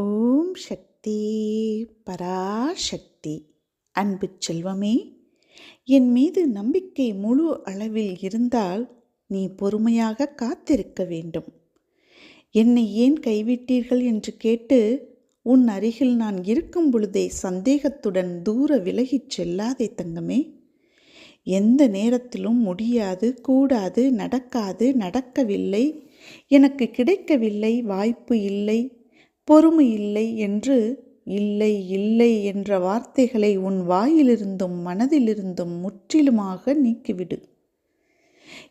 ஓம் சக்தி பராசக்தி. அன்பு செல்வமே என் மீது நம்பிக்கை முழு அளவில் இருந்தால் நீ பொறுமையாக காத்திருக்க வேண்டும். என்னை ஏன் கைவிட்டீர்கள் என்று கேட்டு உன் அருகில் நான் இருக்கும் பொழுதே சந்தேகத்துடன் தூர விலகிச் செல்லாதே தங்கமே. எந்த நேரத்திலும் முடியாது கூடாது நடக்காது நடக்கவில்லை எனக்கு கிடைக்கவில்லை வாய்ப்பு இல்லை பொறுமை இல்லை என்று இல்லை இல்லை என்ற வார்த்தைகளை உன் வாயிலிருந்தும் மனதிலிருந்தும் முற்றிலுமாக நீக்கிவிடு.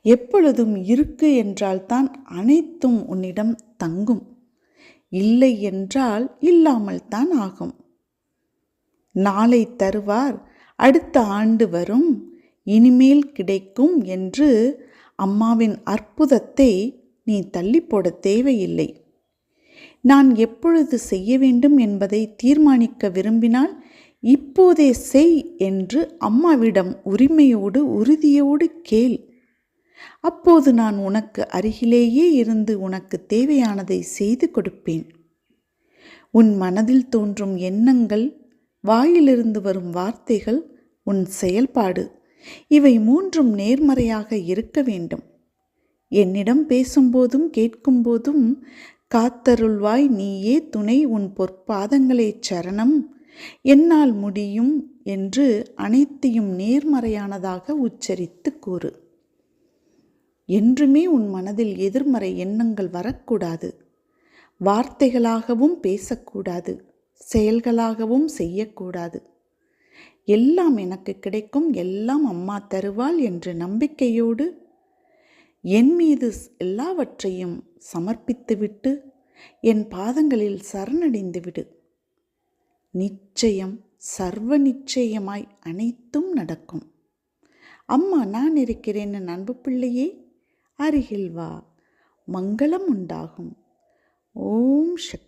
எப்பொழுதும் இருக்கு என்றால்தான் அனைத்தும் உன்னிடம் தங்கும். இல்லை என்றால் இல்லாமல் தான் ஆகும். நாளை தருவார் அடுத்த ஆண்டு வரும் இனிமேல் கிடைக்கும் என்று அம்மாவின் அற்புதத்தை நீ தள்ளி போட தேவையில்லை. நான் எப்பொழுது செய்ய வேண்டும் என்பதை தீர்மானிக்க விரும்பினால் இப்போதே செய் என்று அம்மாவிடம் உரிமையோடு உறுதியோடு கேள். அப்போது நான் உனக்கு அருகிலேயே இருந்து உனக்கு தேவையானதை செய்து கொடுப்பேன். உன் மனதில் தோன்றும் எண்ணங்கள் வாயிலிருந்து வரும் வார்த்தைகள் உன் செயல்பாடு இவை மூன்றும் நேர்மறையாக இருக்க வேண்டும். என்னிடம் பேசும்போதும் கேட்கும்போதும் காத்தருள்வாய் நீயே துணை உன் பொற்பாதங்களே சரணம். என்னால் முடியும் என்று அனைத்தையும் நேர்மறையானதாக உச்சரித்து கூறு. என்றுமே உன் மனதில் எதிர்மறை எண்ணங்கள் வரக்கூடாது. வார்த்தைகளாகவும் பேசக்கூடாது. செயல்களாகவும் செய்யக்கூடாது. எல்லாம் எனக்கு கிடைக்கும் எல்லாம் அம்மா தருவாள் என்ற நம்பிக்கையோடு என் மீது எல்லாவற்றையும் சமர்ப்பித்துவிட்டு என் பாதங்களில் சரணடைந்து விடு நிச்சயம் சர்வ நிச்சயமாய் அனைத்தும் நடக்கும். அம்மா நான் இருக்கிறேன் என் அன்பு பிள்ளையே அருகில் வா மங்களம் உண்டாகும். ஓம் சக்தி.